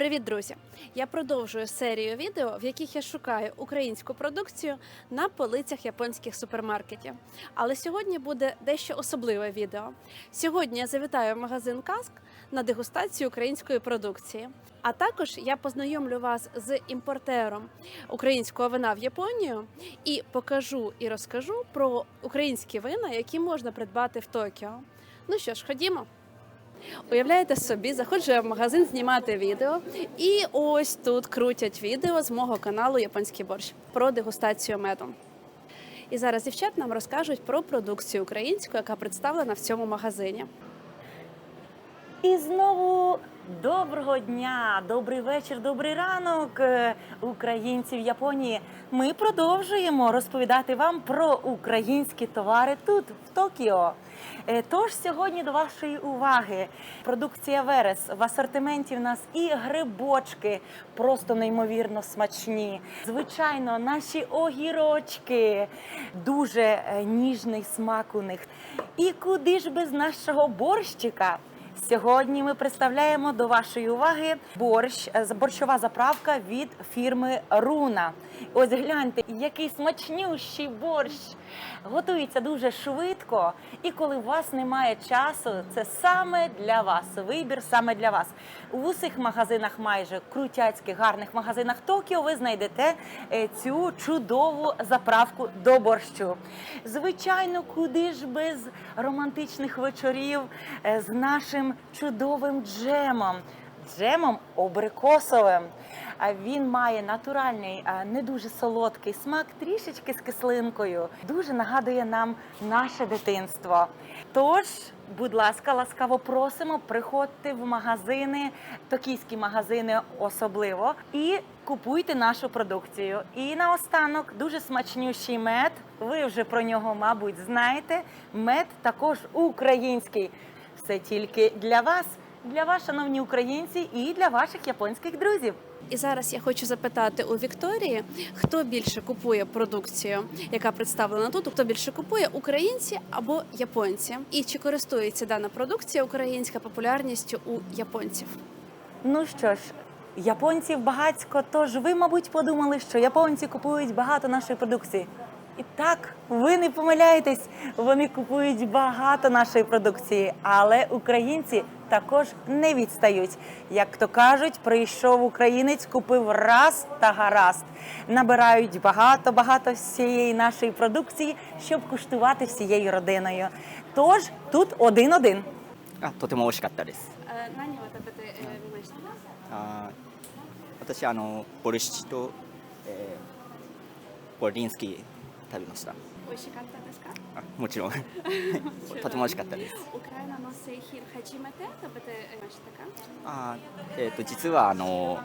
Привіт, друзі! Я продовжую серію відео, в яких я шукаю українську продукцію на полицях японських супермаркетів. Але сьогодні буде дещо особливе відео. Сьогодні я завітаю в магазин Каск на дегустацію української продукції. А також я познайомлю вас з імпортером українського вина в Японію і покажу і розкажу про українські вина, які можна придбати в Токіо. Ну що ж, ходімо. Уявляєте собі, заходжу я в магазин знімати відео, і ось тут крутять відео з мого каналу Японський борщ про дегустацію меду. І зараз дівчат нам розкажуть про продукцію українську, яка представлена в цьому магазині. І знову доброго дня, добрий вечір, добрий ранок, е, українці в Японії. Ми продовжуємо розповідати вам про українські товари тут, в Токіо. Е, Тож сьогодні до вашої уваги продукція Верес. В асортименті в нас і грибочки, просто неймовірно смачні. Звичайно, наші огірочки, дуже е, ніжний смак у них. І куди ж без нашого борщика? Сьогодні ми представляємо до вашої уваги борщ, е, борщова заправка від фірми Руна. Ось гляньте, який смачнющий борщ. Готується дуже швидко, і коли у вас немає часу, це саме для вас. Вибір саме для вас. У усіх магазинах, майже крутяцьких гарних магазинах Токіо, ви знайдете е, цю чудову заправку до борщу. Звичайно, куди ж без романтичних вечорів е, з нашим чудовим джемом. Джемом абрикосовим. Він має натуральний, не дуже солодкий смак, трішечки з кислинкою. Дуже нагадує нам наше дитинство. Тож, будь ласка, ласкаво просимо, приходьте в магазини, токійські магазини особливо, і купуйте нашу продукцію. І наостанок дуже смачнющий мед. Ви вже про нього, мабуть, знаєте. Мед також український. Все тільки для вас, для вас, шановні українці, і для ваших японських друзів. І зараз я хочу запитати у Вікторії, хто більше купує продукцію, яка представлена тут, хто більше купує українці або японці, і чи користується дана продукція українська популярністю у японців? Ну що ж, японців багатько, тож ви, мабуть, подумали, що японці купують багато нашої продукції. І так, ви не помиляєтесь, вони купують багато нашої продукції, але українці також не відстають. Як то кажуть, прийшов українець, купив раз та гаразд. Набирають багато багато всієї нашої продукції, щоб куштувати всією родиною. Тож тут один-один. А то ти можеш катарис. Наніватопитину порищу あ、とても美味しかったです。何を食べてみました？あ、私あのボルシチと、えー、ボルディンスキー。食べました。美味しかったですか？あもちろん。とても美味しかったです。ウクライナの製品初めて食べてましたかあ、えーと、と実はあの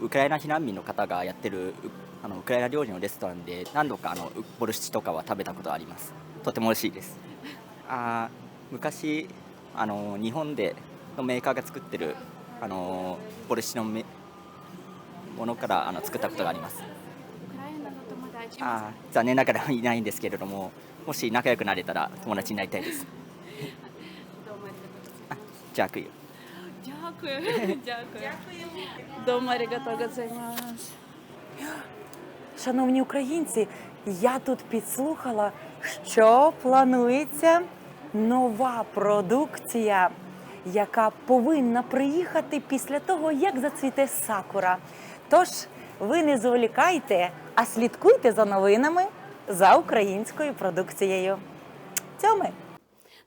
ウクライナ避難民の方がやってるあのウクライナ料理のレストランで何度かあのボルシチとかは食べたことありますとても美味しいですあ昔あの日本でのメーカーが作ってるあのボルシチのものからあの作ったことがありますウクライナの友達あー残念ながらいないんですけれどももし仲良くなれたら友達になりたいですどうもありがとうございます じゃあクイよ Дякую. Дякую. Дома арігато гозаймас. Шановні українці, я тут підслухала, що планується нова продукція, яка повинна приїхати після того, як зацвіте сакура. Тож ви не зволікайте, а слідкуйте за новинами за українською продукцією. Цьоми!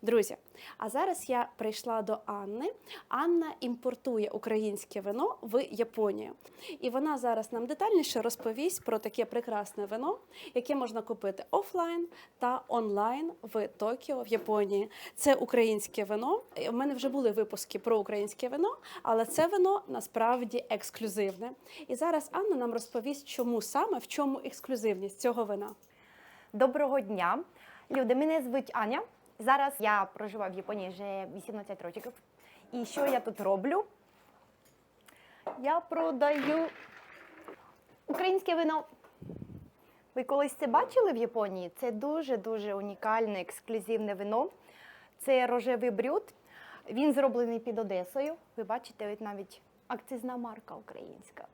Друзі, а зараз я прийшла до Анни. Анна імпортує українське вино в Японію. І вона зараз нам детальніше розповість про таке прекрасне вино, яке можна купити офлайн та онлайн в Токіо, в Японії. Це українське вино. У мене вже були випуски про українське вино, але це вино насправді ексклюзивне. І зараз Анна нам розповість, чому саме в чому ексклюзивність цього вина. Доброго дня, люди. Мене звуть Аня. Зараз я проживаю в Японії вже 18 років. І що я тут роблю? Я продаю українське вино. Ви колись це бачили в Японії? Це дуже-дуже унікальне, ексклюзивне вино. Це рожевий брюд. Він зроблений під Одесою. Ви бачите, навіть акцизна марка українська.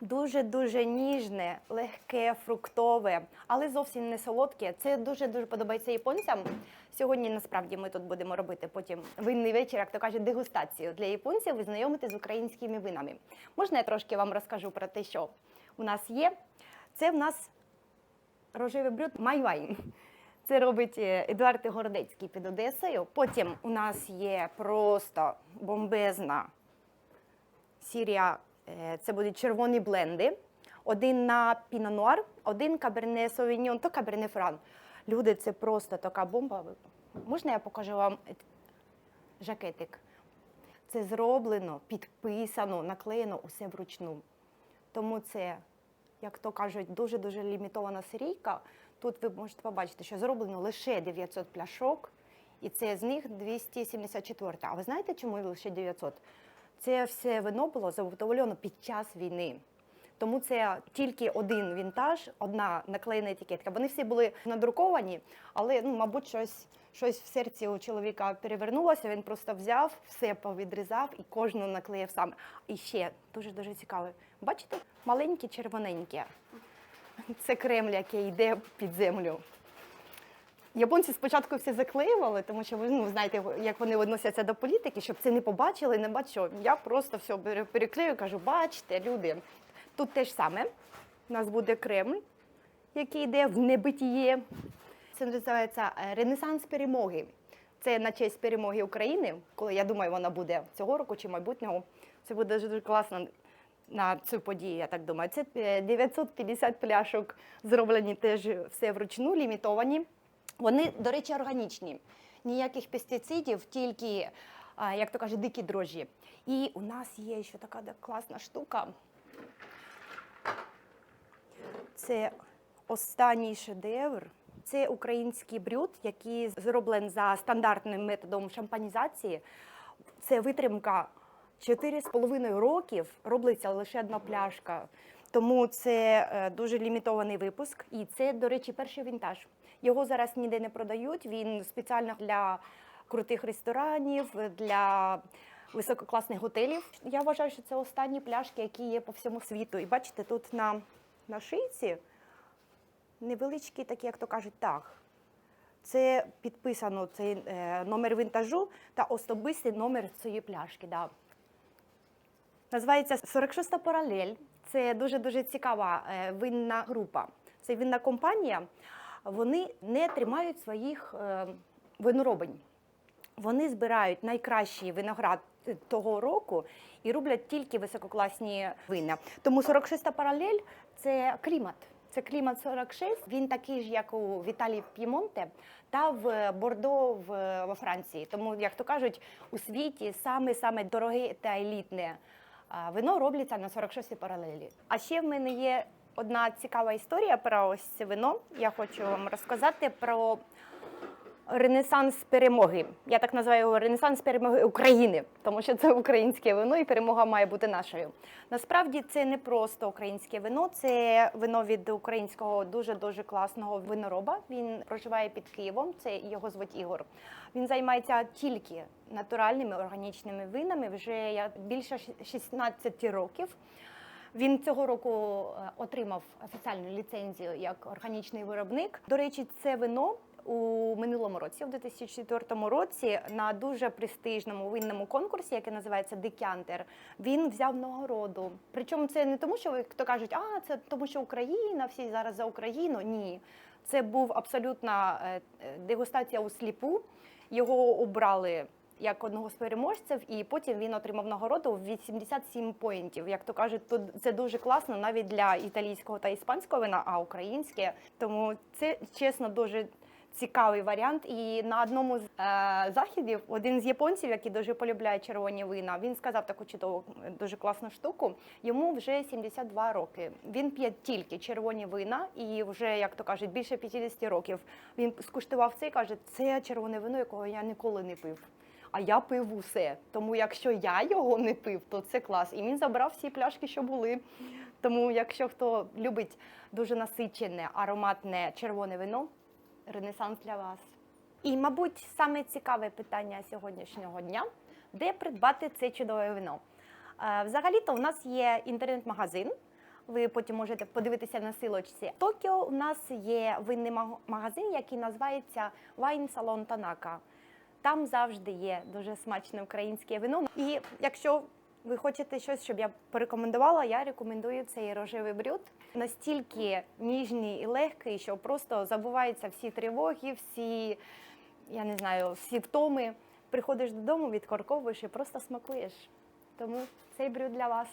Дуже-дуже ніжне, легке, фруктове, але зовсім не солодке. Це дуже-дуже подобається японцям. Сьогодні насправді ми тут будемо робити потім винний вечір, як то кажуть, дегустацію для японців і знайомити з українськими винами. Можна я трошки вам розкажу про те, що у нас є? Це в нас рожевий брюд майвайн. Це робить е, Едуард Городецький під Одесою. Потім у нас є просто бомбезна Сірія, це будуть червоні бленди. Один на пінонуар, один каберне совіньон, то каберне фран. Люди, це просто така бомба. Можна я покажу вам е, жакетик? Це зроблено, підписано, наклеєно усе вручну. Тому це, як то кажуть, дуже-дуже лімітована серійка. Тут ви можете побачити, що зроблено лише 900 пляшок, і це з них 274. А ви знаєте, чому лише 900? Це все вино було заготовлено під час війни. Тому це тільки один вінтаж, одна наклеєна етикетка. Вони всі були надруковані, але ну, мабуть, щось, щось в серці у чоловіка перевернулося. Він просто взяв, все повідрізав і кожну наклеїв сам. І ще дуже дуже цікаво. Бачите, маленькі червоненькі. Це Кремль, який йде під землю. Японці спочатку все заклеювали, тому що ви ну, знаєте, як вони відносяться до політики, щоб це не побачили, не бачу. Я просто все переклею, кажу, бачите, люди. Тут те ж саме. У нас буде Кремль, який йде в небитіє. Це називається е, Ренесанс перемоги. Це на честь перемоги України, коли я думаю, вона буде цього року чи майбутнього. Це буде дуже класно на цю подію, я так думаю. Це е, 950 пляшок зроблені теж все вручну, лімітовані. Вони, до речі, органічні. Ніяких пестицидів, тільки, як то кажуть, дикі дрожжі. І у нас є ще така класна штука. Це останній шедевр. Це український брюд, який зроблений за стандартним методом шампанізації. Це витримка 4,5 років, робиться лише одна пляшка. Тому це е, дуже лімітований випуск. І це, до речі, перший вінтаж. Його зараз ніде не продають. Він спеціально для крутих ресторанів, для висококласних готелів. Я вважаю, що це останні пляшки, які є по всьому світу. І бачите, тут на, на шийці невеличкий, такий, як то кажуть, таг. Це підписано цей е, номер вінтажу та особистий номер цієї пляшки. Да. Називається 46 паралель. Це дуже дуже цікава е, винна група. Це винна компанія. Вони не тримають своїх е, виноробень. Вони збирають найкращий виноград того року і роблять тільки висококласні вина. Тому 46 паралель це клімат. Це клімат 46. Він такий ж, як у Віталії П'ємонте та в Бордо в, во Франції. Тому, як то кажуть, у світі саме саме дороге та елітне вино робляться на 46-й паралелі. А ще в мене є одна цікава історія про ось це вино. Я хочу вам розказати про Ренесанс перемоги. Я так називаю його Ренесанс перемоги України, тому що це українське вино, і перемога має бути нашою. Насправді це не просто українське вино, це вино від українського дуже дуже класного винороба. Він проживає під Києвом. Це його звуть Ігор. Він займається тільки натуральними органічними винами вже більше 16 років. Він цього року е, отримав офіціальну ліцензію як органічний виробник. До речі, це вино у минулому році, у 2004 році, на дуже престижному винному конкурсі, який називається Декянтер, він взяв нагороду. Причому це не тому, що хто кажуть, а це тому, що Україна, всі зараз за Україну. Ні, це був абсолютна е, е, дегустація у сліпу. Його обрали як одного з переможців, і потім він отримав нагороду в 87 поінтів. Як то кажуть, тут це дуже класно навіть для італійського та іспанського вина, а українське. Тому це чесно дуже. Цікавий варіант, і на одному з е, заходів один з японців, який дуже полюбляє червоні вина, він сказав таку чудову, дуже класну штуку. Йому вже 72 роки. Він п'є тільки червоні вина, і вже, як то кажуть, більше 50 років. Він скуштував це і каже, це червоне вино, якого я ніколи не пив. А я пив усе. Тому якщо я його не пив, то це клас. І він забрав всі пляшки, що були. Тому, якщо хто любить дуже насичене, ароматне червоне вино, ренесанс для вас. І, мабуть, саме цікаве питання сьогоднішнього дня де придбати це чудове вино. Е, Взагалі-то у нас є інтернет-магазин. Ви потім можете подивитися на силочці. В Токіо у нас є винний магазин, який називається Wine Salon Tanaka. Там завжди є дуже смачне українське вино. І якщо ви хочете щось, щоб я порекомендувала, я рекомендую цей рожевий брюд. Настільки ніжний і легкий, що просто забуваються всі тривоги, всі, я не знаю, всі втоми. Приходиш додому, відкорковуєш і просто смакуєш. Тому цей брюд для вас.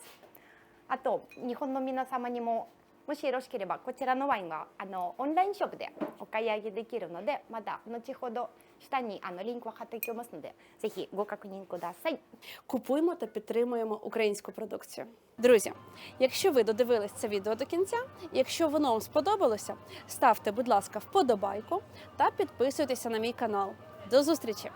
あと日本の皆様にも もしよろしければこちらのワインはあのオンラインショップでお買い上げできるのでまた後ほど下にあのリンクを貼っておきますのでぜひご確認ください。 Купуємо та підтримуємо українську продукцію. Друзі, якщо ви додивились це відео до кінця, якщо воно вам сподобалося, ставте, будь ласка, вподобайку та підписуйтеся на мій канал. До зустрічі!